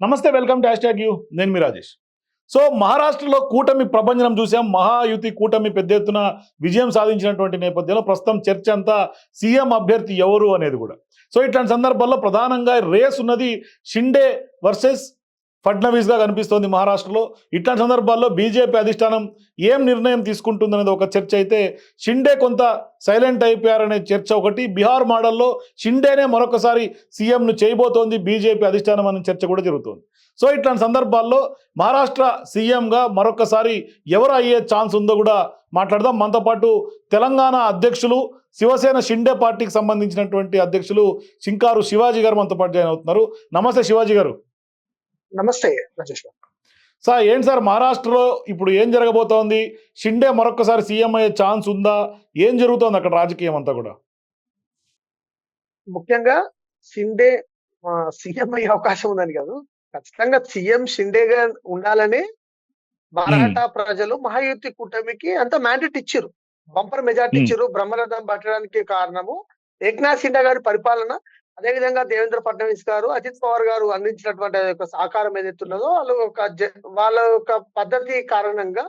నమస్తే welcome to hash you. నేను మీ Rajesh. So మహారాష్ట్రలో కూటమి ప్రభంజనం చూసాం మహాయుతి కూటమి పెద్ద ఎత్తున విజయం సాధించినటువంటి నేపథ్యంలో ప్రస్తుతం చర్చ అంతా సీఎం అభ్యర్థి ఎవరు అనేది కూడా. సో ఇట్లాంటి సందర్భాల్లో ప్రధానంగా రేస్ ఉన్నది షిండే వర్సెస్ ఫడ్నవీస్గా కనిపిస్తోంది మహారాష్ట్రలో. ఇట్లాంటి సందర్భాల్లో బీజేపీ అధిష్టానం ఏం నిర్ణయం తీసుకుంటుందనేది ఒక చర్చ అయితే షిండే కొంత సైలెంట్ అయిపోయారనే చర్చ ఒకటి. బీహార్ మోడల్లో షిండేనే మరొకసారి సీఎంను చేయబోతోంది బీజేపీ అధిష్టానం అనే చర్చ కూడా జరుగుతోంది. సో ఇట్లాంటి సందర్భాల్లో మహారాష్ట్ర సీఎంగా మరొకసారి ఎవరు అయ్యే ఛాన్స్ ఉందో కూడా మాట్లాడదాం. మనతో పాటు తెలంగాణ అధ్యక్షులు శివసేన షిండే పార్టీకి సంబంధించినటువంటి అధ్యక్షులు శింకారు శివాజీ గారు మనతో పాటు జాయిన్ అవుతున్నారు. నమస్తే శివాజీ గారు. నమస్తే రాజేష్. సార్ ఏంటి సార్ మహారాష్ట్రలో ఇప్పుడు ఏం జరగబోతోంది? షిండే మరొకసారి సీఎం అయ్యే ఛాన్స్ ఉందా? ఏం జరుగుతోంది అక్కడ రాజకీయం అంతా కూడా? ముఖ్యంగా షిండే సీఎం అయ్యే అవకాశం ఉందని కాదు. ఖచ్చితంగా సీఎం షిండేగా ఉండాలని మరాఠా ప్రజలు మహాయుతి కూటమికి అంత మ్యాండేట్ ఇచ్చారు. Bumper majority. ఇచ్చారు. బ్రహ్మరథం పట్టడానికి కారణము ఏక్నాథ్ షిండే గారి పరిపాలన. అదేవిధంగా దేవేంద్ర ఫడ్నవీస్ గారు అజిత్ పవార్ గారు అందించినటువంటి యొక్క సహకారం ఏదైతే ఉన్నదో వాళ్ళు ఒక జ- వాళ్ళ యొక్క పద్ధతి కారణంగా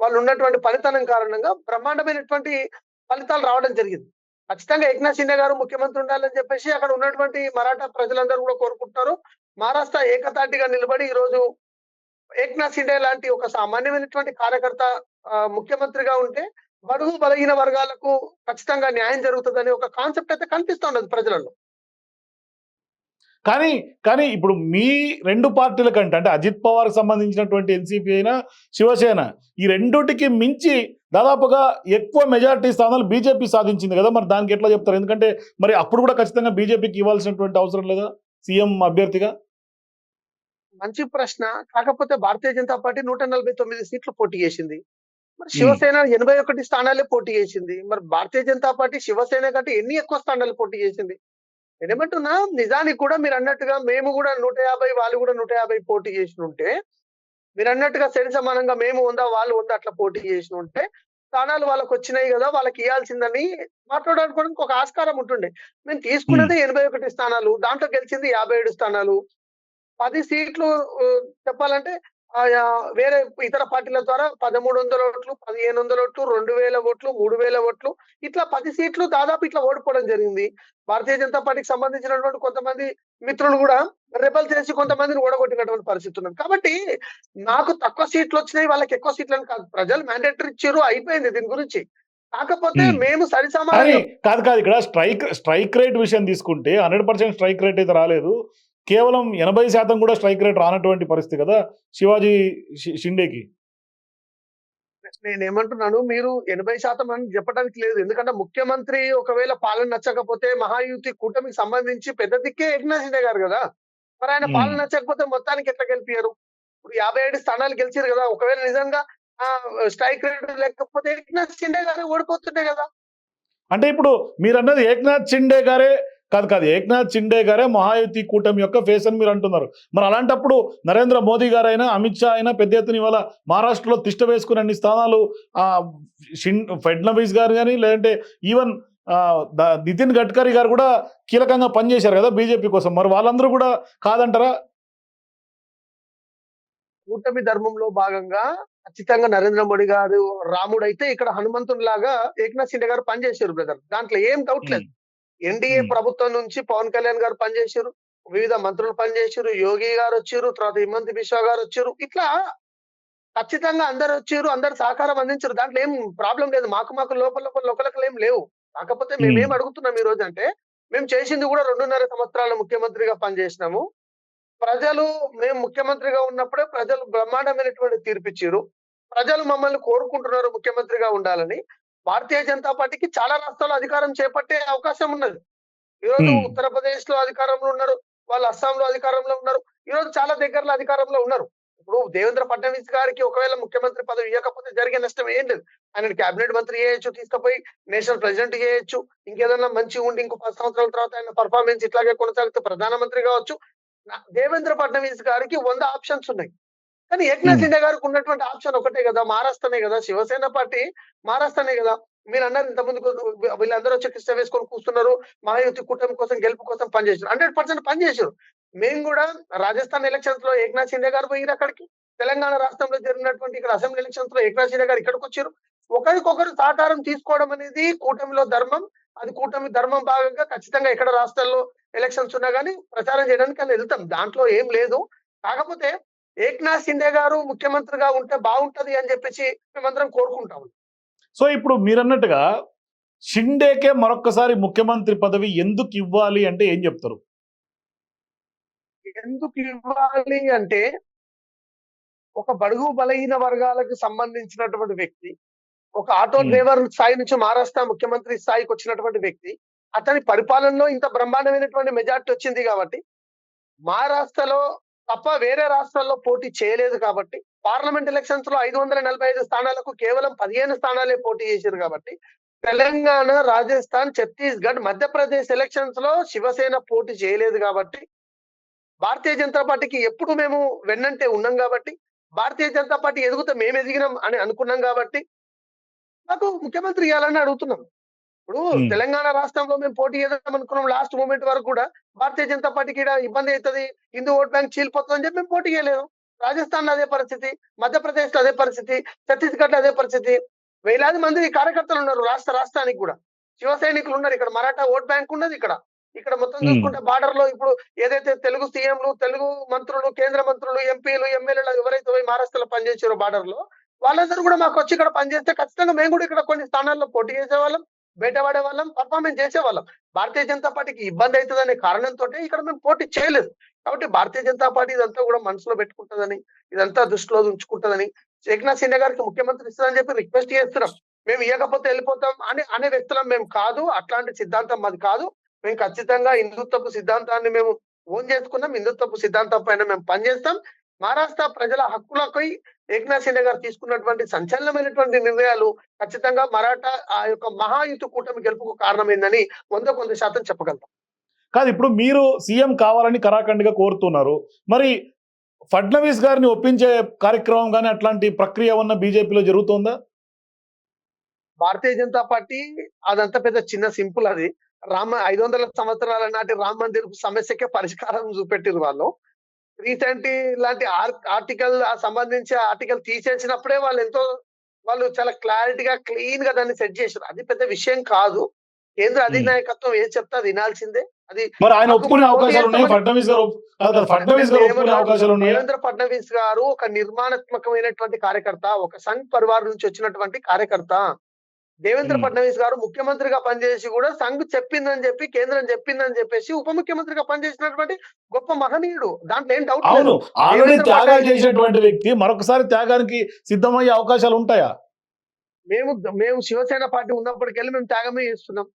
వాళ్ళు ఉన్నటువంటి ఫలితనం కారణంగా బ్రహ్మాండమైనటువంటి ఫలితాలు రావడం జరిగింది. ఖచ్చితంగా ఏక్నాథ్ షిండే గారు ముఖ్యమంత్రి ఉండాలని చెప్పేసి అక్కడ ఉన్నటువంటి మరాఠా ప్రజలందరూ కూడా కోరుకుంటున్నారు. మహారాష్ట్ర ఏకతాటిగా నిలబడి ఈ రోజు ఏక్నాథ్ షిండే లాంటి ఒక సామాన్యమైనటువంటి కార్యకర్త ముఖ్యమంత్రిగా ఉంటే బడుగు బలహీన వర్గాలకు ఖచ్చితంగా న్యాయం జరుగుతుందనే ఒక కాన్సెప్ట్ అయితే కనిపిస్తూ ఉండదు ప్రజలలో. కానీ కానీ ఇప్పుడు మీ రెండు పార్టీల కంటే అంటే అజిత్ పవార్ సంబంధించినటువంటి ఎన్సీపీ అయినా శివసేన ఈ రెండుటికి మించి దాదాపుగా ఎక్కువ మెజారిటీ స్థానాలు బీజేపీ సాధించింది కదా మరి దానికి ఎట్లా చెప్తారు? ఎందుకంటే మరి అప్పుడు కూడా ఖచ్చితంగా బీజేపీకి ఇవ్వాల్సినటువంటి అవసరం లేదా సీఎం అభ్యర్థిగా? మంచి ప్రశ్న. కాకపోతే భారతీయ జనతా పార్టీ నూట నలభై తొమ్మిది సీట్లు పోటీ చేసింది. మరి శివసేన ఎనభై ఒకటి స్థానాలే పోటీ చేసింది. మరి భారతీయ జనతా పార్టీ శివసేన కంటే ఎన్ని ఎక్కువ స్థానాలు పోటీ చేసింది? నేనేమంటున్నా నిజానికి కూడా మీరు అన్నట్టుగా మేము కూడా నూట యాభై వాళ్ళు కూడా నూట యాభై పోటీ చేసి ఉంటే మీరు అన్నట్టుగా సరి సమానంగా మేము ఉందా వాళ్ళు ఉందా అట్లా పోటీ చేసి ఉంటే స్థానాలు వాళ్ళకి వచ్చినాయి కదా వాళ్ళకి ఇవ్వాల్సిందని మాట్లాడుకోవడానికి ఒక ఆస్కారం ఉంటుండే. మేము తీసుకున్నది ఎనభై ఒకటి స్థానాలు దాంట్లో గెలిచింది యాభై ఏడు స్థానాలు. పది సీట్లు చెప్పాలంటే వేరే ఇతర పార్టీల ద్వారా పదమూడు వందల ఓట్లు పదిహేను వందల ఓట్లు రెండు వేల ఓట్లు మూడు వేల ఓట్లు ఇట్లా పది సీట్లు దాదాపు ఇట్లా ఓడిపోవడం జరిగింది. భారతీయ జనతా పార్టీకి సంబంధించినటువంటి కొంతమంది మిత్రులు కూడా రెబల్ చేసి కొంతమందిని ఓడగొట్టినటువంటి పరిస్థితి ఉన్నది. కాబట్టి నాకు తక్కువ సీట్లు వచ్చినాయి వాళ్ళకి ఎక్కువ సీట్లు అని కాదు. ప్రజలు మ్యాండేటరీ ఇచ్చారు అయిపోయింది దీని గురించి. కాకపోతే. మేము సరి కాదు కాదు ఇక్కడ స్ట్రైక్ స్ట్రైక్ రేట్ విషయం తీసుకుంటే హండ్రెడ్ పర్సెంట్ స్ట్రైక్ రేట్ అయితే రాలేదు. కేవలం ఎనభై శాతం కూడా స్ట్రైక్ రేట్ రానటువంటి పరిస్థితి కదా శివాజీ షిండేకి? నేను ఏమంటున్నాను మీరు ఎనభై శాతం అని చెప్పడానికి లేదు. ఎందుకంటే ముఖ్యమంత్రి ఒకవేళ పాలన నచ్చకపోతే మహాయుతి కూటమికి సంబంధించి పెద్ద దిక్కే ఏక్నాథ్ షిండే గారు కదా. మరి ఆయన. పాలన నచ్చకపోతే మొత్తానికి ఎట్లా గెలిపారు ఇప్పుడు యాభై ఏడు స్థానాలు గెలిచారు కదా. ఒకవేళ నిజంగా ఆ స్ట్రైక్ రేట్ లేకపోతే ఏక్నాథ్ షిండే గారు ఓడిపోతుండే కదా. అంటే ఇప్పుడు మీరు అన్నది ఏక్నాథ్ షిండే గారే కాదు కాదు. ఏక్నాథ్ షిండే గారే మహాయుతి కూటమి యొక్క ఫేస్ అని మీరు అంటున్నారు. మరి అలాంటప్పుడు నరేంద్ర మోదీ గారైనా అమిత్ షా అయినా పెద్ద ఎత్తున ఇవాళ మహారాష్ట్రలో తిష్ట వేసుకునే అన్ని స్థానాలు ఆ షిన్ ఫడ్నవీస్ గారు కానీ లేదంటే ఈవెన్ నితిన్ గడ్కరీ గారు కూడా కీలకంగా పనిచేశారు కదా బీజేపీ కోసం. మరి వాళ్ళందరూ కూడా కాదంటారా? కూటమి ధర్మంలో భాగంగా ఖచ్చితంగా నరేంద్ర మోడీ గారు రాముడు అయితే ఇక్కడ హనుమంతుని లాగా ఏక్నాథ్ షిండే గారు పనిచేశారు బ్రదర్. దాంట్లో ఏం డౌట్ లేదు. ఎన్డీఏ. ప్రభుత్వం నుంచి పవన్ కళ్యాణ్ గారు పనిచేశారు వివిధ మంత్రులు పనిచేశారు యోగి గారు వచ్చారు తర్వాత హిమంత్ బిశ్వా గారు వచ్చారు. ఇట్లా ఖచ్చితంగా అందరు వచ్చారు అందరు సహకారం అందించారు. దాంట్లో ఏం ప్రాబ్లం లేదు. మాకు మాకు లోపల లోపల ఒకరికి ఏం లేవు. కాకపోతే మేము. ఏం అడుగుతున్నాం ఈ రోజు అంటే మేము చేసింది కూడా రెండున్నర సంవత్సరాల ముఖ్యమంత్రిగా పనిచేసినాము. ప్రజలు మేము ముఖ్యమంత్రిగా ఉన్నప్పుడే ప్రజలు బ్రహ్మాండమైనటువంటి తీర్పిచ్చారు. ప్రజలు మమ్మల్ని కోరుకుంటున్నారు ముఖ్యమంత్రిగా ఉండాలని. భారతీయ జనతా పార్టీకి చాలా రాష్ట్రాల్లో అధికారం చేపట్టే అవకాశం ఉన్నది. ఈ రోజు Hmm. ఉత్తరప్రదేశ్లో అధికారంలో ఉన్నారు వాళ్ళు అస్సాంలో అధికారంలో ఉన్నారు ఈ రోజు చాలా దగ్గరలో అధికారంలో ఉన్నారు. ఇప్పుడు దేవేంద్ర ఫడ్నవీస్ గారికి ఒకవేళ ముఖ్యమంత్రి పదవి ఇవ్వకపోతే జరిగే నష్టం ఏం లేదు. ఆయన కేబినెట్ మంత్రి చేయొచ్చు తీసుకుపోయి నేషనల్ ప్రెసిడెంట్ చేయొచ్చు ఇంకేదన్నా మంచి ఉండి ఇంకో పది సంవత్సరాల తర్వాత ఆయన పర్ఫార్మెన్స్ ఇట్లాగే కొనసాగితే ప్రధానమంత్రి కావచ్చు. దేవేంద్ర ఫడ్నవీస్ గారికి వంద ఆప్షన్స్ ఉన్నాయి. కానీ ఏక్నాథ్. షిండే గారికి ఉన్నటువంటి ఆప్షన్ ఒకటే కదా మహారాష్ట్రనే కదా. శివసేన పార్టీ మహారాష్ట్రనే కదా. మీరు అన్నారు ఇంతకుముందు కొ- వీళ్ళందరూ వచ్చి కృష్ణ వేసుకొని కూర్చున్నారు మహాయుతి కూటమి కోసం గెలుపు కోసం పనిచేశారు. హండ్రెడ్ పర్సెంట్ పనిచేశారు. మేము కూడా రాజస్థాన్ ఎలక్షన్స్లో ఏక్నాథ్ షిండే గారు పోయిరు అక్కడికి. తెలంగాణ రాష్ట్రంలో జరిగినటువంటి ఇక్కడ అసెంబ్లీ ఎలక్షన్స్లో ఏక్నాథ్ షిండే గారు ఇక్కడికి వచ్చారు. ఒకరికొకరు సహకారం తీసుకోవడం అనేది కూటమిలో ధర్మం. అది కూటమి ధర్మం భాగంగా ఖచ్చితంగా ఎక్కడ రాష్ట్రాల్లో ఎలక్షన్స్ ఉన్నా కానీ ప్రచారం చేయడానికి అని వెళ్తాం. దాంట్లో ఏం లేదు. కాకపోతే ఏక్నాథ్ షిండే గారు ముఖ్యమంత్రిగా ఉంటే బాగుంటది అని చెప్పేసి మేమందరం కోరుకుంటాం సో ఇప్పుడు మీరన్నట్టుగా షిండేకే మరొక్కసారి ముఖ్యమంత్రి పదవి ఎందుకు ఇవ్వాలి అంటే ఏం చెప్తారు ఎందుకు ఇవ్వాలి అంటే ఒక బడుగు బలహీన వర్గాలకు సంబంధించినటువంటి వ్యక్తి ఒక ఆటో. డ్రైవర్ స్థాయి నుంచి మహారాష్ట్ర ముఖ్యమంత్రి స్థాయికి వచ్చినటువంటి వ్యక్తి అతని పరిపాలనలో ఇంత బ్రహ్మాండమైనటువంటి మెజార్టీ వచ్చింది కాబట్టి మహారాష్ట్రలో తప్ప వేరే రాష్ట్రాల్లో పోటీ చేయలేదు కాబట్టి పార్లమెంట్ ఎలక్షన్స్లో ఐదు వందల నలభై ఐదు స్థానాలకు కేవలం పదిహేను స్థానాలే పోటీ చేశారు కాబట్టి తెలంగాణ రాజస్థాన్ ఛత్తీస్గఢ్ మధ్యప్రదేశ్ ఎలక్షన్స్లో శివసేన పోటీ చేయలేదు కాబట్టి భారతీయ జనతా పార్టీకి ఎప్పుడు మేము వెన్నంటే ఉన్నాం కాబట్టి భారతీయ జనతా పార్టీ ఎదుగుతా మేము ఎదిగినాం అని అనుకున్నాం కాబట్టి మాకు ముఖ్యమంత్రి ఇవ్వాలని అడుగుతున్నాం. ఇప్పుడు. తెలంగాణ రాష్ట్రంలో మేము పోటీ చేద్దాం అనుకున్నాం లాస్ట్ మూమెంట్ వరకు కూడా భారతీయ జనతా పార్టీకి ఇబ్బంది అవుతుంది హిందూ ఓట్ బ్యాంక్ చీలిపోతుంది అని చెప్పి మేము పోటీ చేయలేదు. రాజస్థాన్లో అదే పరిస్థితి మధ్యప్రదేశ్లో అదే పరిస్థితి ఛత్తీస్గఢ్లో అదే పరిస్థితి. వేలాది మంది కార్యకర్తలు ఉన్నారు రాష్ట్ర రాష్ట్రానికి కూడా. శివ సైనికులు ఉన్నారు ఇక్కడ. మరాఠా ఓట్ బ్యాంక్ ఉన్నది ఇక్కడ. ఇక్కడ మొత్తం. చూసుకుంటే బార్డర్లో ఇప్పుడు ఏదైతే తెలుగు సీఎంలు తెలుగు మంత్రులు కేంద్ర మంత్రులు ఎంపీలు ఎమ్మెల్యేలు ఎవరైతే పోయి మహారాష్ట్రలో పనిచేసారో బార్డర్లో వాళ్ళందరూ కూడా మాకు వచ్చి ఇక్కడ పనిచేస్తే ఖచ్చితంగా మేము కూడా ఇక్కడ కొన్ని స్థానాల్లో పోటీ చేసేవాళ్ళం. బయటపడే వాళ్ళం పర్ఫార్మెన్స్ చేసేవాళ్ళం. భారతీయ జనతా పార్టీకి ఇబ్బంది అవుతుందనే కారణంతో ఇక్కడ మేము పోటీ చేయలేదు. కాబట్టి భారతీయ జనతా పార్టీ ఇదంతా కూడా మనసులో పెట్టుకుంటుందని ఇదంతా దృష్టిలో ఉంచుకుంటుందని ఏక్నాథ్ సిండే గారికి ముఖ్యమంత్రి ఇస్తుందని చెప్పి రిక్వెస్ట్ చేస్తున్నాం. మేము ఇవ్వకపోతే వెళ్ళిపోతాం అని అనే వ్యక్తులం మేము కాదు. అట్లాంటి సిద్ధాంతం మాది కాదు. మేము ఖచ్చితంగా హిందుత్వపు సిద్ధాంతాన్ని మేము ఓన్ చేసుకున్నాం. హిందుత్వపు సిద్ధాంతం పైన మేము పనిచేస్తాం. మహారాష్ట్ర ప్రజల హక్కులపై ఏక్నాథ్ షిండే గారు తీసుకున్నటువంటి సంచలనమైనటువంటి నిర్ణయాలు ఖచ్చితంగా మరాఠా ఆ యొక్క మహాయుద్ధ కూటమి గెలుపుకు కారణమైందని వంద కొంత శాతం చెప్పగలుగుతాం కాదు ఇప్పుడు మీరు సీఎం కావాలని కరాఖండిగా కోరుతున్నారు. మరి ఫడ్నవీస్ గారిని ఒప్పించే కార్యక్రమం కానీ అట్లాంటి ప్రక్రియ ఉన్న బీజేపీలో జరుగుతోందా? భారతీయ జనతా పార్టీ అదంతా పెద్ద చిన్న సింపుల్ అది. రామ ఐదు వందల సంవత్సరాల నాటి రామ మందిర్ సమస్యకే పరిష్కారం చూపెట్టిరు వాళ్ళు. రీసెంట్ లాంటి ఆర్టికల్ సంబంధించి ఆర్టికల్ తీసేసినప్పుడే వాళ్ళు ఎంతో వాళ్ళు చాలా క్లారిటీగా క్లీన్గా దాన్ని సెట్ చేశారు. అది పెద్ద విషయం కాదు. కేంద్ర అధినాయకత్వం ఏం చెప్తే వినాల్సిందే. అది మరి ఆయన ఒప్పుకునే అవకాశాలు ఉన్నాయి? ఫడ్నవీస్ గారు ఫడ్నవీస్ గారు ఒప్పుకునే అవకాశాలు ఉన్నాయి? దేవేంద్ర ఫడ్నవీస్ గారు ఒక నిర్మాణాత్మకమైనటువంటి కార్యకర్త ఒక సంఘ్ పరివార్ నుంచి వచ్చినటువంటి కార్యకర్త. దేవేంద్ర. ఫడ్నవీస్ గారు ముఖ్యమంత్రిగా పనిచేసి కూడా సంఘ్ చెప్పిందని చెప్పి కేంద్రం చెప్పిందని చెప్పేసి ఉప ముఖ్యమంత్రిగా పనిచేసినటువంటి గొప్ప మహనీయుడు. దాంట్లో ఏం డౌట్ అవును. ఆల్రెడీ త్యాగాలు చేసినటువంటి వ్యక్తి మరొకసారి త్యాగానికి సిద్ధమయ్యే అవకాశాలు ఉంటాయా? మేము మేము శివసేన పార్టీ ఉన్నప్పటికెళ్ళి మేము త్యాగమే చేస్తున్నాం.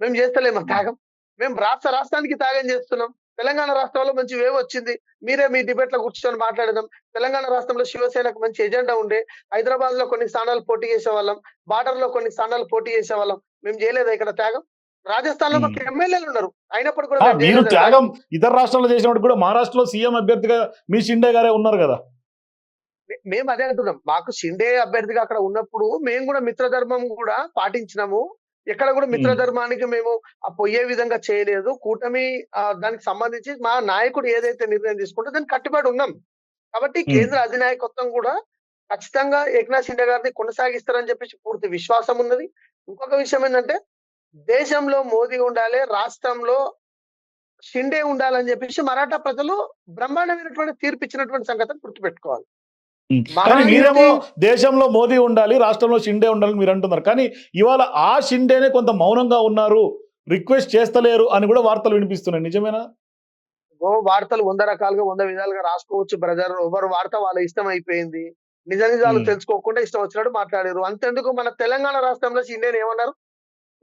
మేము చేస్తలేము త్యాగం. మేము రాష్ట్ర రాష్ట్రానికి త్యాగం చేస్తున్నాం. తెలంగాణ రాష్ట్రంలో మంచి వేవ్ వచ్చింది. మీరే మీ డిబేట్లో కూర్చొని మాట్లాడదాం తెలంగాణ రాష్ట్రంలో శివసేనకు మంచి ఎజెండా ఉండే. హైదరాబాద్లో కొన్ని స్థానాలు పోటీ చేసేవాళ్ళం. బార్డర్లో కొన్ని స్థానాలు పోటీ చేసేవాళ్ళం. మేము చేయలేదా ఇక్కడ త్యాగం? రాజస్థాన్లో మాకు ఎమ్మెల్యేలు ఉన్నారు. అయినప్పుడు కూడా మీరు త్యాగం ఇతర రాష్ట్రాల్లో చేసినప్పుడు కూడా మహారాష్ట్రలో సీఎం అభ్యర్థిగా మీ షిండే గారే ఉన్నారు కదా. మేము అదే అంటున్నాం. మాకు షిండే అభ్యర్థిగా అక్కడ ఉన్నప్పుడు మేము కూడా మిత్రధర్మం కూడా పాటించినాము. ఎక్కడ కూడా మిత్రధర్మానికి మేము ఆ పొయ్యే విధంగా చేయలేదు. కూటమి దానికి సంబంధించి మా నాయకుడు ఏదైతే నిర్ణయం తీసుకుంటే దానికి కట్టుబడి ఉన్నాం. కాబట్టి కేంద్ర అధినాయకత్వం కూడా ఖచ్చితంగా ఏక్నాథ్ షిండే గారిని కొనసాగిస్తారని చెప్పేసి పూర్తి విశ్వాసం ఉన్నది. ఇంకొక విషయం ఏంటంటే దేశంలో మోదీ ఉండాలి రాష్ట్రంలో షిండే ఉండాలని చెప్పేసి మరాఠా ప్రజలు బ్రహ్మాండమైనటువంటి తీర్పు ఇచ్చినటువంటి సంగతిని గుర్తుపెట్టుకోవాలి. కానీ మీరేమో దేశంలో మోదీ ఉండాలి రాష్ట్రంలో షిండే ఉండాలని మీరు అంటున్నారు. కానీ ఇవాళ ఆ షిండేనే కొంత మౌనంగా ఉన్నారు రిక్వెస్ట్ చేస్తలేరు అని కూడా వార్తలు వినిపిస్తున్నాయి. నిజమేనా? ఓ వార్తలు వంద రకాలుగా వంద విధాలుగా రాసుకోవచ్చు బ్రదర్. ఎవరు వార్త వాళ్ళ ఇష్టం అయిపోయింది. నిజ నిజాలు. తెలుసుకోకుండా ఇష్టం వచ్చినట్టు మాట్లాడారు. అంతెందుకు మన తెలంగాణ రాష్ట్రంలో షిండేని ఏమన్నారు?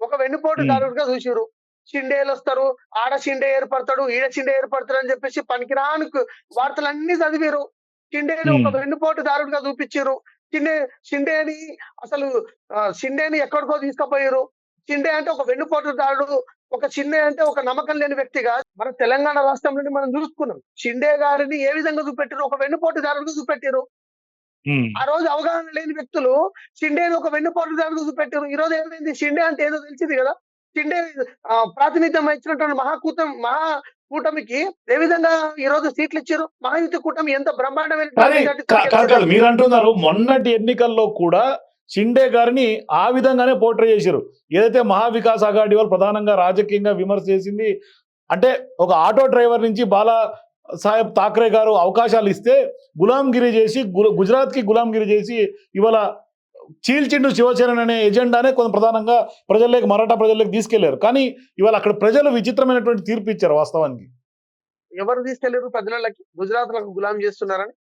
ఒక వెన్నుపోటుదారుడుగా చూసిరు షిండేలు వస్తారు ఆడ షిండే ఏర్పడతాడు ఈడ షిండే ఏర్పడతాడు అని చెప్పేసి పనికిరాని వార్తలన్నీ చదివారు షిండేని ఒక Hmm. వెన్నుపోటుదారుడుగా చూపించారు షిండే షిండేని అసలు షిండేని ఎక్కడికో తీసుకుపోయారు షిండే అంటే ఒక వెన్నుపోటుదారుడు ఒక షిండే అంటే ఒక నమ్మకం లేని వ్యక్తిగా మన తెలంగాణ రాష్ట్రం నుండి మనం చూసుకున్నాం. షిండే గారిని ఏ విధంగా చూపెట్టారు ఒక వెన్నుపోటుదారుడుగా చూపెట్టారు ఆ రోజు అవగాహన లేని వ్యక్తులు షిండేని ఒక వెన్నుపోటుదారుడుగా చూపెట్టారు ఈ రోజు ఏమైంది? షిండే అంటే ఏదో తెలిసింది కదా? షిండే ప్రాతినిధ్యం వహించినటువంటి మహాకూటం మహా కూటమికి ఏ విధంగా ఈ రోజు సీట్లు ఇచ్చారు? మహాయుతి కూటమి ఎంత బ్రహ్మాండమైన మీరు అంటున్నారు మొన్నటి ఎన్నికల్లో కూడా షిండే గారిని ఆ విధంగానే పోర్ట్రే చేశారు. ఏదైతే మహావికాస్ అఘాడి వాళ్ళు ప్రధానంగా రాజకీయంగా విమర్శ చేసింది అంటే ఒక ఆటో డ్రైవర్ నుంచి బాలా సాహెబ్ ఠాక్రే గారు అవకాశాలు ఇస్తే గులాంగిరి చేసి గుజరాత్కి గులాంగిరి చేసి ఇవాళ చీల్చిండు శివసేన అనే ఎజెండానే కొంత ప్రధానంగా ప్రజల్లోకి మరాఠా ప్రజల్లోకి తీసుకెళ్ళారు. కానీ ఇవాళ అక్కడ ప్రజలు విచిత్రమైనటువంటి తీర్పు ఇచ్చారు వాస్తవానికి. ఎవరు తీసుకెళ్ళారు ప్రజలకి గుజరాత్లకు గులాం చేస్తున్నారని?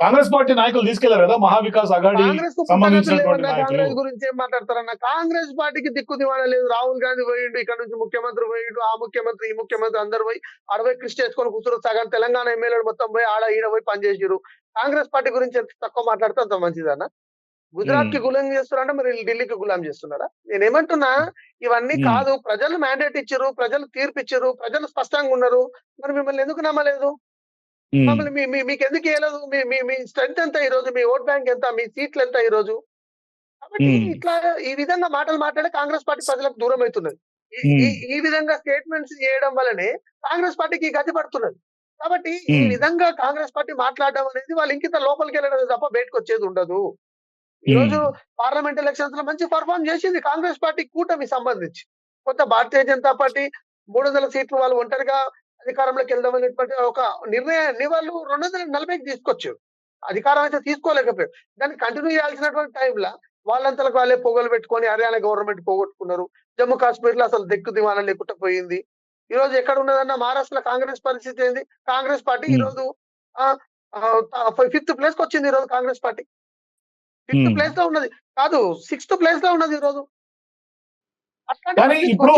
కాంగ్రెస్ పార్టీ నాయకులు తీసుకెళ్ళారు కదా మహావికాస్ అఘాడి కాంగ్రెస్ గురించి ఏం మాట్లాడతారన్న? కాంగ్రెస్ పార్టీకి దిక్కు దివాణ లేదు. రాహుల్ గాంధీ పోయిండు ఇక్కడ నుంచి ముఖ్యమంత్రి పోయిండు ఆ ముఖ్యమంత్రి ఈ ముఖ్యమంత్రి అందరు పోయి అడవై కృషి చేసుకొని కూర్చున్నారు సగం తెలంగాణ ఎమ్మెల్యేలు మొత్తం పోయి ఆడ ఈడ పోయి పనిచేసారు కాంగ్రెస్ పార్టీ గురించి ఎంత తక్కువ మాట్లాడితే అంత మంచిదన్న? గుజరాత్కి. గులాం చేస్తున్నారంటే మరి ఢిల్లీకి గులాం చేస్తున్నారా నేనేమంటున్నా ఇవన్నీ మ్మ్. కాదు. ప్రజలు మ్యాండేట్ ఇచ్చారు ప్రజలు తీర్పు ఇచ్చారు ప్రజలు స్పష్టంగా ఉన్నారు. మరి మిమ్మల్ని ఎందుకు నమ్మలేదు. మమ్మల్ని మీ మీకు ఎందుకు వేయలేదు మీ మీ మీ స్ట్రెంత్ ఎంత ఈ రోజు మీ ఓట్ బ్యాంక్ ఎంత? మీ సీట్లు ఎంత ఈ రోజు కాబట్టి. ఇట్లా ఈ విధంగా మాటలు మాట్లాడే కాంగ్రెస్ పార్టీ ప్రజలకు దూరం అవుతున్నది ఈ- విధంగా స్టేట్మెంట్స్ చేయడం వల్లనే కాంగ్రెస్ పార్టీకి గతి పడుతున్నది. కాబట్టి ఈ. విధంగా కాంగ్రెస్ పార్టీ మాట్లాడడం అనేది వాళ్ళు ఇంకిత లోపలికి వెళ్ళడం తప్ప బయటకు వచ్చేది ఉండదు. ఈ రోజు పార్లమెంట్ ఎలక్షన్స్లో మంచి పర్ఫార్మ్ చేసింది కాంగ్రెస్ పార్టీ కూటమి సంబంధించి. కొత్త భారతీయ జనతా పార్టీ మూడు వందల సీట్లు వాళ్ళు ఒంటరిగా అధికారంలోకి వెళ్దాం అనేటువంటి ఒక నిర్ణయాన్ని వాళ్ళు రెండు వందల నలభైకి తీసుకొచ్చారు. అధికారం అయితే తీసుకోలేకపోయారు. దాన్ని కంటిన్యూ చేయాల్సినటువంటి టైంలో వాళ్ళంతలకు వాళ్ళే పొగలు పెట్టుకొని హర్యానా గవర్నమెంట్ పోగొట్టుకున్నారు. జమ్మూ కాశ్మీర్లో అసలు దిక్కు దివాణం లేకుండా పోయింది. ఈ రోజు ఎక్కడ ఉన్నదన్న మహారాష్ట్రలో కాంగ్రెస్ పరిస్థితి ఏంది? కాంగ్రెస్ పార్టీ ఈ. రోజు ఫిఫ్త్ ప్లేస్కి వచ్చింది ఈ రోజు కాంగ్రెస్ పార్టీ. ఫిఫ్త్. ప్లేస్లో ఉన్నది. కాదు సిక్స్త్ ప్లేస్లో ఉన్నది ఈ రోజు. కానీ ఇప్పుడు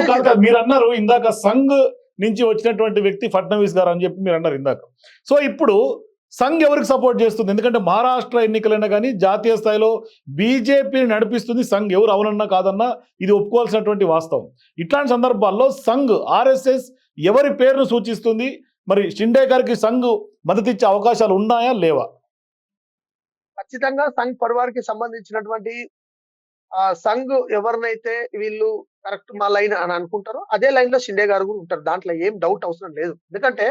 మీరు అన్నారు ఇందాక సంఘ్ నుంచి వచ్చినటువంటి వ్యక్తి ఫడ్నవీస్ గారు అని చెప్పి మీరు అన్నారు ఇందాక. సో ఇప్పుడు సంఘ్ ఎవరికి సపోర్ట్ చేస్తుంది? ఎందుకంటే మహారాష్ట్ర ఎన్నికలైనా కానీ జాతీయ స్థాయిలో బీజేపీని నడిపిస్తుంది సంఘ్. ఎవరు అవునన్నా కాదన్నా ఇది ఒప్పుకోవాల్సినటువంటి వాస్తవం. ఇట్లాంటి సందర్భాల్లో సంఘ్ ఆర్ఎస్ఎస్ ఎవరి పేరును సూచిస్తుంది? మరి షిండే గారికి సంఘ్ మద్దతు ఇచ్చే అవకాశాలు ఉన్నాయా లేవా? ఖచ్చితంగా సంఘ్ పరివార్కి సంబంధించినటువంటి ఆ సంఘ్ ఎవరినైతే వీళ్ళు కరెక్ట్ మా లైన్ అని అనుకుంటారో అదే లైన్లో షిండే గారు కూడా ఉంటారు. దాంట్లో ఏం డౌట్ అవసరం లేదు. ఎందుకంటే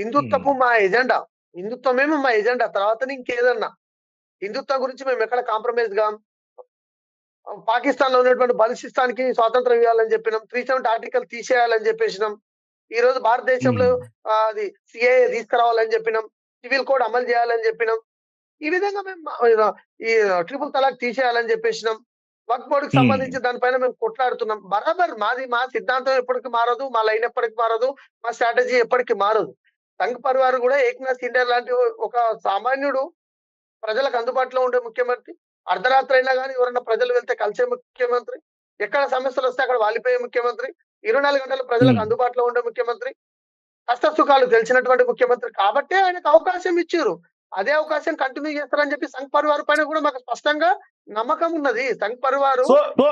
హిందుత్వపు మా ఎజెండా. హిందుత్వమేమో మా ఎజెండా. తర్వాత ఇంకేదన్నా? హిందుత్వం గురించి మేము ఎక్కడ కాంప్రమైజ్గా? పాకిస్తాన్లో ఉన్నటువంటి బలిసిస్తానికి స్వాతంత్రం ఇవ్వాలని చెప్పినాం. త్రీ సెవెంటీ ఆర్టికల్ తీసేయాలని చెప్పేసినాం. ఈ రోజు భారతదేశంలో అది సిఏ తీసుకురావాలని చెప్పినాం. సివిల్ కోడ్ అమలు చేయాలని చెప్పినాం. ఈ విధంగా మేము ఈ ట్రిపుల్ తలాక్ తీసేయాలని చెప్పేసినాం. వక్ బోర్డుకి. సంబంధించి దానిపైన మేము కొట్లాడుతున్నాం. బరాబర్ మాది మా సిద్ధాంతం ఎప్పటికీ మారదు మా లైన్ ఎప్పటికి మారదు మా స్ట్రాటజీ ఎప్పటికీ మారదు. సంఘ్ పరివార్ కూడా ఏక్నాథ్ సిండే లాంటి ఒక సామాన్యుడు ప్రజలకు అందుబాటులో ఉండే ముఖ్యమంత్రి. అర్ధరాత్రి అయినా కానీ ఎవరైనా ప్రజలు వెళ్తే కలిసే ముఖ్యమంత్రి. ఎక్కడ సమస్యలు వస్తే అక్కడ వాలిపోయే ముఖ్యమంత్రి. ఇరవై నాలుగు గంటలు ప్రజలకు. అందుబాటులో ఉండే ముఖ్యమంత్రి. కష్ట సుఖాలు తెలిసినటువంటి ముఖ్యమంత్రి కాబట్టే ఆయనకు అవకాశం ఇచ్చారు. అదే అవకాశం కంటిన్యూ చేస్తారని చెప్పి సంఘ్ పరివార్ పైన కూడా మాకు స్పష్టంగా నమ్మకం ఉన్నది. సంఘ్ పరివారు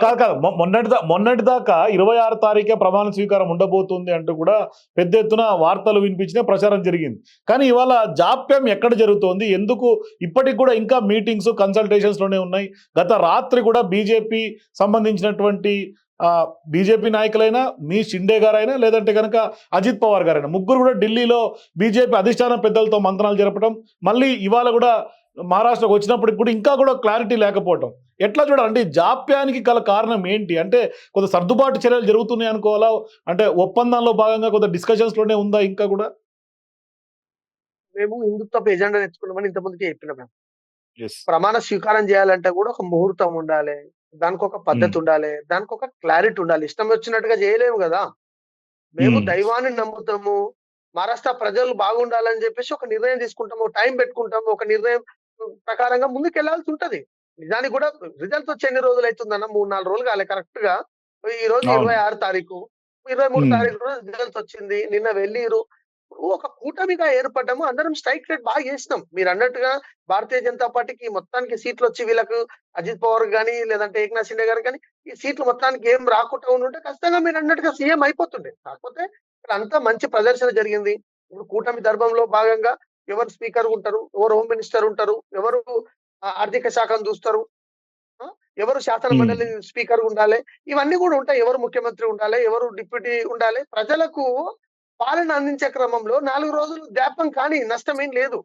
కాదు కాదు. మొన్నటి మొన్నటి దాకా ఇరవై ఆరు తారీఖే ప్రమాణ స్వీకారం ఉండబోతుంది అంటూ కూడా పెద్ద ఎత్తున వార్తలు వినిపించిన ప్రచారం జరిగింది. కానీ ఇవాళ జాప్యం ఎక్కడ జరుగుతోంది? ఎందుకు ఇప్పటికి కూడా ఇంకా మీటింగ్స్ కన్సల్టేషన్స్లోనే ఉన్నాయి. గత రాత్రి కూడా బీజేపీ సంబంధించినటువంటి బీజేపీ నాయకులైనా మీ షిండే గారైనా లేదంటే కనుక అజిత్ పవార్ గారైనా ముగ్గురు కూడా ఢిల్లీలో బీజేపీ అధిష్టానం పెద్దలతో మంత్రాలు జరపడం మళ్ళీ ఇవాళ కూడా మహారాష్ట్రకు వచ్చినప్పటికి కూడా ఇంకా కూడా క్లారిటీ లేకపోవటం. ఎట్లా చూడాలంటే జాప్యానికి గల కారణం ఏంటి? అంటే కొంత సర్దుబాటు చర్యలు జరుగుతున్నాయి అనుకోవాలా? అంటే ఒప్పందంలో భాగంగా కొంత డిస్కషన్స్లోనే ఉందా ఇంకా కూడా? మేము హిందుత్వ ఎజెండా నేర్చుకున్నామని ఇంతమందికి చెప్పిన మేము. ప్రమాణ స్వీకారం చేయాలంటే కూడా ఒక ముహూర్తం ఉండాలి. దానికి ఒక పద్ధతి ఉండాలి దానికి ఒక క్లారిటీ ఉండాలి ఇష్టం వచ్చినట్టుగా చేయలేము కదా మేము. దైవాన్ని నమ్ముతాము మహారాష్ట్ర ప్రజలు బాగుండాలని చెప్పేసి ఒక నిర్ణయం తీసుకుంటాము టైం పెట్టుకుంటాము ఒక నిర్ణయం ప్రకారంగా ముందుకు వెళ్ళాల్సి ఉంటది నిజానికి కూడా రిజల్ట్స్ వచ్చి ఎన్ని రోజులు అవుతుందన్న మూడు నాలుగు రోజులు కాలే కరెక్ట్గా ఈ రోజు. ఇరవై ఆరు తారీఖు ఇరవై మూడు. తారీఖు రోజు రిజల్ట్స్ వచ్చింది నిన్న వెళ్ళిరు ఒక కూటమిగా ఏర్పడ్డాము అందరం స్ట్రైక్ రేట్ బాగా చేసినాం. మీరు అన్నట్టుగా భారతీయ జనతా పార్టీకి మొత్తానికి సీట్లు వచ్చి వీళ్ళకు అజిత్ పవార్ గానీ లేదంటే ఏక్నాథ్ షిండే గారు కానీ ఈ సీట్లు మొత్తానికి ఏం రాకుండా ఉంటే ఖచ్చితంగా మీరు అన్నట్టుగా సీఎం అయిపోతుండే. కాకపోతే ఇక్కడ అంతా మంచి ప్రదర్శన జరిగింది. ఇప్పుడు కూటమి ధర్మంలో భాగంగా ఎవరు స్పీకర్ ఉంటారు ఎవరు హోమ్ మినిస్టర్ ఉంటారు ఎవరు ఆర్థిక శాఖను చూస్తారు ఎవరు శాసన మండలి స్పీకర్ ఉండాలి ఇవన్నీ కూడా ఉంటాయి. ఎవరు ముఖ్యమంత్రి ఉండాలి ఎవరు డిప్యూటీ ఉండాలి. ప్రజలకు పాలన అందించే క్రమంలో నాలుగు రోజులు జాప్యం కానీ నష్టం ఏం లేదు.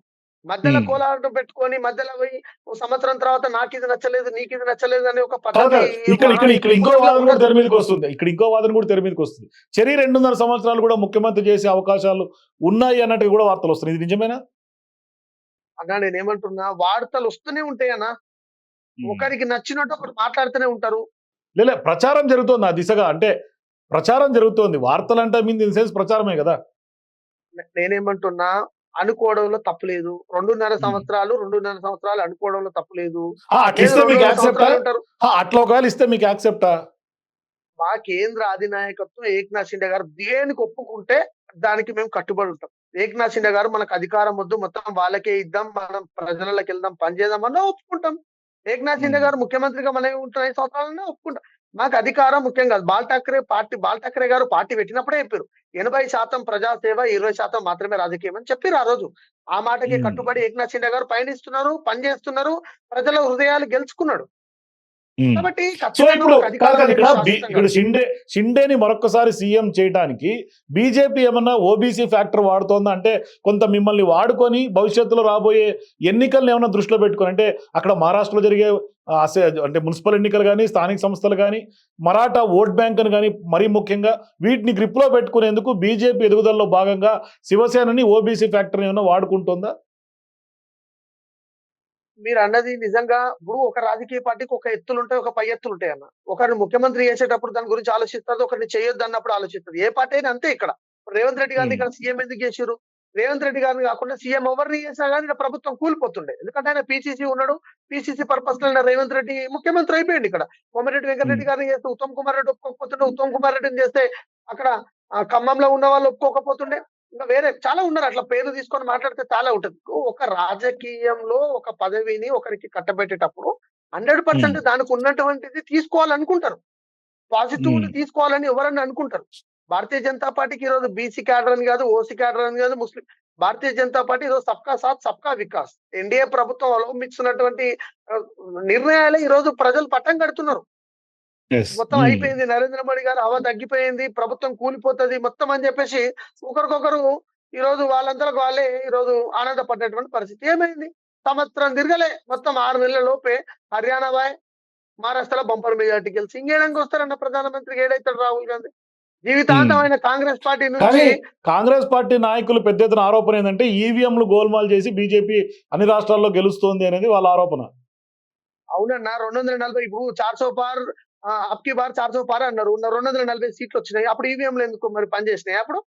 మధ్యలో. కోలాటం పెట్టుకొని మధ్యలో పోయి సంవత్సరం తర్వాత నాకు ఇది నచ్చలేదు నీకు ఇది నచ్చలేదు అనే ఒక పద్ధతి ఇక్కడ ఇక్కడ ఇక్కడ ఇంకో వాదన కూడా తెర మీదకి వస్తుంది. ఇక్కడ ఇంకో వాదన కూడా తెర మీదకి వస్తుంది. చెరి రెండున్నర సంవత్సరాలు కూడా ముఖ్యమంత్రి చేసే అవకాశాలు ఉన్నాయి అన్నట్టు కూడా వార్తలు వస్తున్నాయి. ఇది నిజమేనా? అన్నా నేను ఏమంటున్నా వార్తలు వస్తూనే ఉంటాయన్నా ఒకరికి నచ్చినట్టు ఒకరు మాట్లాడుతూనే ఉంటారు. లేలే ప్రచారం జరుగుతోంది ఆ దిశగా. అంటే ప్రచారం జరుగుతోంది. వార్తలు అంటే మీన్ ఇన్ సెన్స్ ప్రచారమే కదా. నేనేమంటున్నా అనుకోవడంలో తప్పులేదు రెండున్నర సంవత్సరాలు రెండున్నర సంవత్సరాలు అనుకోవడంలో తప్పులేదు అట్లా ఇస్తే లేదు, మీకు యాక్సెప్టా? సంవత్సరాలు ఉంటారు. అట్లా ఒకవేళ ఇస్తే మీకు యాక్సెప్టా? మా కేంద్ర అధినాయకత్వం ఏక్నాథ్ షిండే గారు దేనికి ఒప్పుకుంటే దానికి మేము కట్టుబడి ఉంటాం. ఏక్నాథ్ షిండే గారు మనకు అధికారం వద్దు మొత్తం వాళ్ళకే ఇద్దాం మనం ప్రజలకి వెళ్దాం పని చేద్దాం అన్నా ఒప్పుకుంటాం. ఏక్నాథ్ షిండే గారు ముఖ్యమంత్రిగా మనం ఉంటున్న సంవత్సరాలన్నా ఒప్పుకుంటాం. మాకు అధికారం ముఖ్యం కాదు. బాల్ ఠాక్రే పార్టీ బాల్ ఠాక్రే గారు పార్టీ పెట్టినప్పుడే చెప్పారు. ఎనభై శాతం ప్రజాసేవ ఇరవై శాతం మాత్రమే రాజకీయం అని చెప్పారు ఆ రోజు. ఆ మాటకి. కట్టుబడి ఏక్నాథ్ షిండే గారు పయనిస్తున్నారు పనిచేస్తున్నారు ప్రజల హృదయాలు గెలుచుకున్నాడు. కాబట్టి సో ఇప్పుడు కాదు ఇక్కడ షిండే షిండేని మరొకసారి సీఎం చేయడానికి బీజేపీ ఏమన్నా ఓబీసీ ఫ్యాక్టర్ వాడుతోందా? అంటే కొంత మిమ్మల్ని వాడుకొని భవిష్యత్తులో రాబోయే ఎన్నికల్ని ఏమన్నా దృష్టిలో పెట్టుకొని అంటే అక్కడ మహారాష్ట్రలో జరిగే అంటే మున్సిపల్ ఎన్నికలు కానీ స్థానిక సంస్థలు కానీ మరాఠా ఓట్ బ్యాంక్ అని కానీ మరీ ముఖ్యంగా వీటిని గ్రిప్లో పెట్టుకునేందుకు బీజేపీ ఎదుగుదలలో భాగంగా శివసేనని ఓబీసీ ఫ్యాక్టర్ని ఏమన్నా వాడుకుంటుందా? మీరు అన్నది నిజంగా ఇప్పుడు ఒక రాజకీయ పార్టీకి ఒక ఎత్తులు ఉంటాయి ఒక పై ఎత్తులు ఉంటాయి అన్న. ఒకరిని ముఖ్యమంత్రి చేసేటప్పుడు దాని గురించి ఆలోచిస్తుంది ఒకరిని చేయొద్దు అన్నప్పుడు ఆలోచిస్తుంది ఏ పార్టీ అయినా అంతే ఇక్కడ. రేవంత్ రెడ్డి గారిని. ఇక్కడ సీఎం ఎందుకు చేసారు రేవంత్ రెడ్డి గారిని కాకుండా సీఎం ఎవరిని చేసినా కానీ ఇక్కడ ప్రభుత్వం కూలిపోతుండే. ఎందుకంటే ఆయన పిసిసి ఉన్నాడు పిసిసి పర్పస్లో రేవంత్ రెడ్డి ముఖ్యమంత్రి అయిపోయింది ఇక్కడ. కోమరెడ్డి వెంకటరెడ్డి గారిని చేస్తే ఉత్తమ్ కుమార్ రెడ్డి ఒప్పుకోకపోతుండే ఉత్తమ్ కుమార్ రెడ్డిని చేస్తే అక్కడ ఖమ్మంలో ఉన్న వాళ్ళు ఒప్పుకోకపోతుండే. ఇంకా వేరే చాలా ఉన్నారు. అట్లా పేరు తీసుకొని మాట్లాడితే చాలా ఉంటది. ఒక రాజకీయంలో ఒక పదవిని ఒకరికి కట్టబెట్టేటప్పుడు హండ్రెడ్ పర్సెంట్ దానికి ఉన్నటువంటిది తీసుకోవాలనుకుంటారు. పాజిటివ్. తీసుకోవాలని ఎవరన్నా అనుకుంటారు. భారతీయ జనతా పార్టీకి ఈరోజు బీసీ క్యాడర్ అని కాదు ఓసీ క్యాడర్ అని కాదు ముస్లిం భారతీయ జనతా పార్టీ ఈరోజు సబ్కా సాత్ సబ్కా వికాస్. ఎన్డీఏ ప్రభుత్వం అవలంబిస్తున్నటువంటి నిర్ణయాలే ఈ రోజు ప్రజలు పట్టం కడుతున్నారు. మొత్తం అయిపోయింది. నరేంద్ర మోడీ గారు హవా తగ్గిపోయింది. ప్రభుత్వం కూలిపోతది మొత్తం అని చెప్పేసి ఒకరికొకరు ఈ రోజు వాళ్ళంతా వాళ్ళే ఈ రోజు ఆనందపడ్డటువంటి పరిస్థితి. ఏమైంది? సంవత్సరం తిరగలే. మొత్తం ఆరు నెలల లోపే హర్యానా బాయ్ మహారాష్ట్రలో బంపర్ మెజార్టీ గెలిచి ఇంకేడానికి వస్తారన్న ప్రధానమంత్రికి ఏడైతాడు రాహుల్ గాంధీ. జీవితాంతమైన కాంగ్రెస్ పార్టీ నుంచి కాంగ్రెస్ పార్టీ నాయకులు పెద్ద ఎత్తున ఆరోపణ ఏంటంటే ఈవీఎంలు గోల్మాల్ చేసి బీజేపీ అన్ని రాష్ట్రాల్లో గెలుస్తోంది అనేది వాళ్ళ ఆరోపణ. అవునన్నా. రెండు వందల నలభై ఇప్పుడు చార్ సో పార్ అప్కి బార్ చార్ సో పార్ అన్నారు. రెండు వందల నలభై సీట్లు వచ్చినాయి. అప్పుడు ఈవీఎంలు ఎందుకు మరి పనిచేసినాయి అప్పుడు?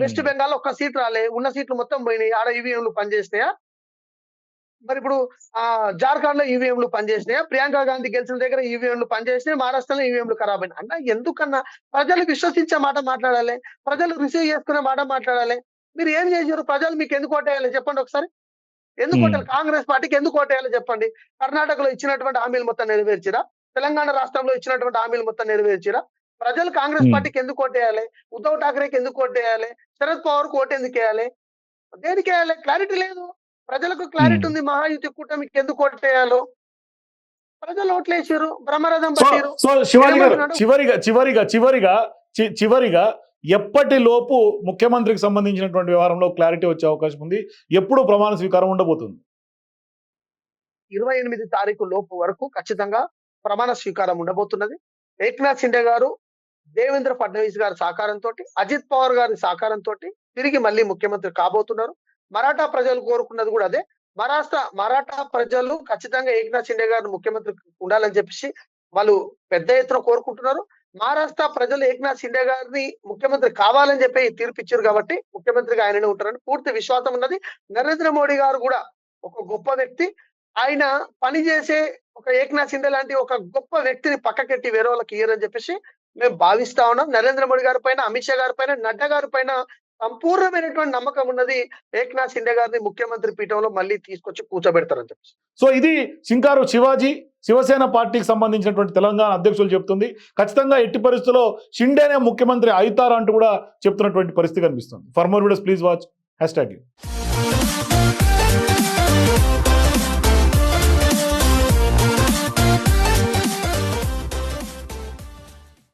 West Hmm. బెంగాల్ ఒక్క సీట్ రాలే. ఉన్న సీట్లు మొత్తం పోయినాయి. ఆడ ఈవీఎంలు పనిచేసినాయా? మరి ఇప్పుడు ఆ జార్ఖండ్లో ఈవీఎంలు పనిచేసినాయా? ప్రియాంక గాంధీ గెలిచిన దగ్గర ఈవీఎంలు పనిచేసినాయి? మహారాష్ట్రలో ఈవీఎంలు ఖరాబ్ అయినాయి. అన్న ఎందుకన్నా? ప్రజలు విశ్వసించే మాట మాట్లాడాలి. ప్రజలు రిసీవ్ చేసుకునే మాట మాట్లాడాలి. మీరు ఏం చేశారు? ప్రజలు మీకు ఎందుకు ఓటేయాలి? చెప్పండి ఒకసారి. ఎందుకు Hmm. ఓటేయాలి? కాంగ్రెస్ పార్టీకి ఎందుకు ఓటేయాలి? చెప్పండి. కర్ణాటకలో ఇచ్చినటువంటి హామీలు మొత్తం నెరవేర్చిరా? తెలంగాణ రాష్ట్రంలో ఇచ్చినటువంటి హామీలు మొత్తం నెరవేర్చిరా? ప్రజలు కాంగ్రెస్. పార్టీకి ఎందుకు ఓటేయాలి ఉద్ధవ్ ఠాక్రేకి ఎందుకు ఓటేయాలి శరద్ పవార్కు ఓటు ఎందుకు వేయాలి? దేనికి వేయాలి? క్లారిటీ లేదు. ప్రజలకు క్లారిటీ. ఉంది. మహాయుతి కూటమికి ఎందుకు ఓటేయాలో ప్రజలు ఓట్లేసారు బ్రహ్మరథం పట్టిరు. సో శివాజీ గారు ఏమంటున్నాడు? చివరిగా చివరిగా చివరిగా ఎప్పటి లోపు ముఖ్యమంత్రికి సంబంధించినటువంటి వ్యవహారంలో క్లారిటీ వచ్చే అవకాశం ఉంది? ఎప్పుడు ప్రమాణ స్వీకారం ఉండబోతుంది? ఇరవై ఎనిమిది తారీఖు లోపు వరకు ఖచ్చితంగా ప్రమాణ స్వీకారం ఉండబోతున్నది. ఏక్నాథ్ షిండే గారు దేవేంద్ర ఫడ్నవీస్ గారి సహకారంతో అజిత్ పవార్ గారి సహకారంతో తిరిగి మళ్ళీ ముఖ్యమంత్రి కాబోతున్నారు. మరాఠా ప్రజలు కోరుకున్నది కూడా అదే. మహారాష్ట్ర మరాఠా ప్రజలు ఖచ్చితంగా ఏక్నాథ్ షిండే గారు ముఖ్యమంత్రి ఉండాలని చెప్పేసి వాళ్ళు పెద్ద ఎత్తున కోరుకుంటున్నారు. మహారాష్ట్ర ప్రజలు ఏక్నాథ్ షిండే గారిని ముఖ్యమంత్రి కావాలని చెప్పి తీర్పు ఇచ్చారు కాబట్టి ముఖ్యమంత్రిగా ఆయననే ఉంటారని పూర్తి విశ్వాసం ఉన్నది. నరేంద్ర మోడీ గారు కూడా ఒక గొప్ప వ్యక్తి. ఆయన పని చేసే ఒక ఏక్నాథ్ షిండే లాంటి ఒక గొప్ప వ్యక్తిని పక్కకెట్టి వేరే వాళ్ళకి ఇయ్యరని చెప్పేసి మేము భావిస్తా ఉన్నాం. నరేంద్ర మోడీ గారి పైన అమిత్ షా గారి పైన నడ్డా గారి పైన సంపూర్ణమైనటువంటి నమ్మకం ఉన్నది ఏక్నాథ్ షిండే గారిని ముఖ్యమంత్రి పీఠంలో మళ్ళీ తీసుకొచ్చి కూర్చోబెడతారని చెప్పేసి. సో ఇది సింకారు శివాజీ శివసేన పార్టీకి సంబంధించినటువంటి తెలంగాణ అధ్యక్షులు చెప్తుంది. ఖచ్చితంగా ఎట్టి పరిస్థితుల్లో షిండేనే ముఖ్యమంత్రి అవుతారా అంటూ కూడా చెప్తున్నటువంటి పరిస్థితి కనిపిస్తుంది. For more videos please watch hashtag